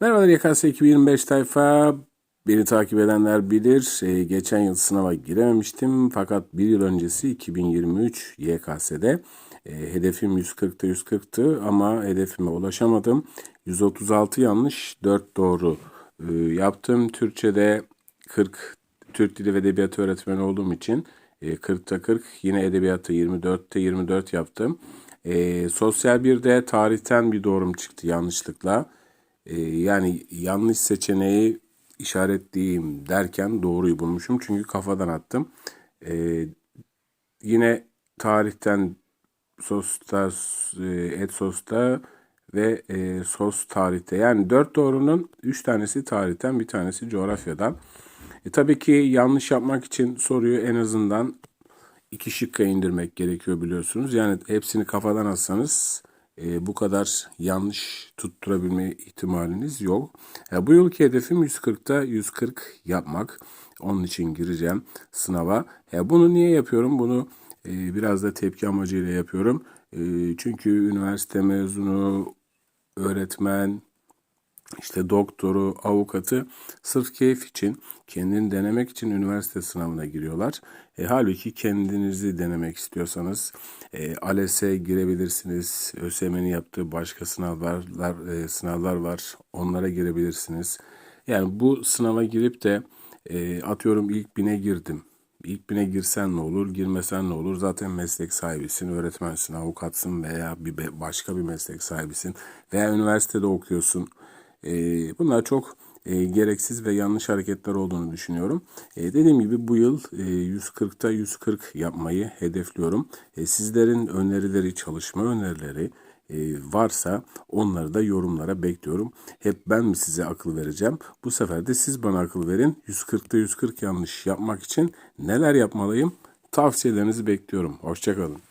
Merhabalar YKS 2025 tayfa. Beni takip edenler bilir. Ee, geçen yıl sınava girememiştim. Fakat bir yıl öncesi 2023 YKS'de e, hedefim 140'ta 140'tı ama hedefime ulaşamadım. 136 yanlış, 4 doğru e, yaptım. Türkçe'de 40 Türk Dili ve Edebiyatı öğretmeni olduğum için e, 40'ta 40 yine edebiyatı 24'te 24 yaptım. E, sosyal bir de tarihten bir doğrum çıktı yanlışlıkla. E, yani yanlış seçeneği işaretleyeyim derken doğruyu bulmuşum. Çünkü kafadan attım. E, yine tarihten sosta, et sosta ve e, sos tarihte. Yani dört doğrunun üç tanesi tarihten bir tanesi coğrafyadan. E, tabii ki yanlış yapmak için soruyu en azından iki şıkka indirmek gerekiyor biliyorsunuz. Yani hepsini kafadan atsanız e, bu kadar yanlış tutturabilme ihtimaliniz yok. Ya, bu yılki hedefim 140'ta 140 yapmak. Onun için gireceğim sınava. Ya, bunu niye yapıyorum? Bunu e, biraz da tepki amacıyla yapıyorum. E, çünkü üniversite mezunu, öğretmen, işte doktoru, avukatı sırf keyif için, kendini denemek için üniversite sınavına giriyorlar. E, halbuki kendinizi denemek istiyorsanız e, ALES'e girebilirsiniz. ÖSYM'nin yaptığı başka sınavlar, e, sınavlar var. Onlara girebilirsiniz. Yani bu sınava girip de e, atıyorum ilk bine girdim. İlk bine girsen ne olur, girmesen ne olur? Zaten meslek sahibisin, öğretmensin, avukatsın veya bir başka bir meslek sahibisin veya üniversitede okuyorsun. Ee, bunlar çok e, gereksiz ve yanlış hareketler olduğunu düşünüyorum. E, dediğim gibi bu yıl e, 140'ta 140 yapmayı hedefliyorum. E, sizlerin önerileri, çalışma önerileri e, varsa onları da yorumlara bekliyorum. Hep ben mi size akıl vereceğim? Bu sefer de siz bana akıl verin. 140'ta 140 yanlış yapmak için neler yapmalıyım? Tavsiyelerinizi bekliyorum. Hoşçakalın.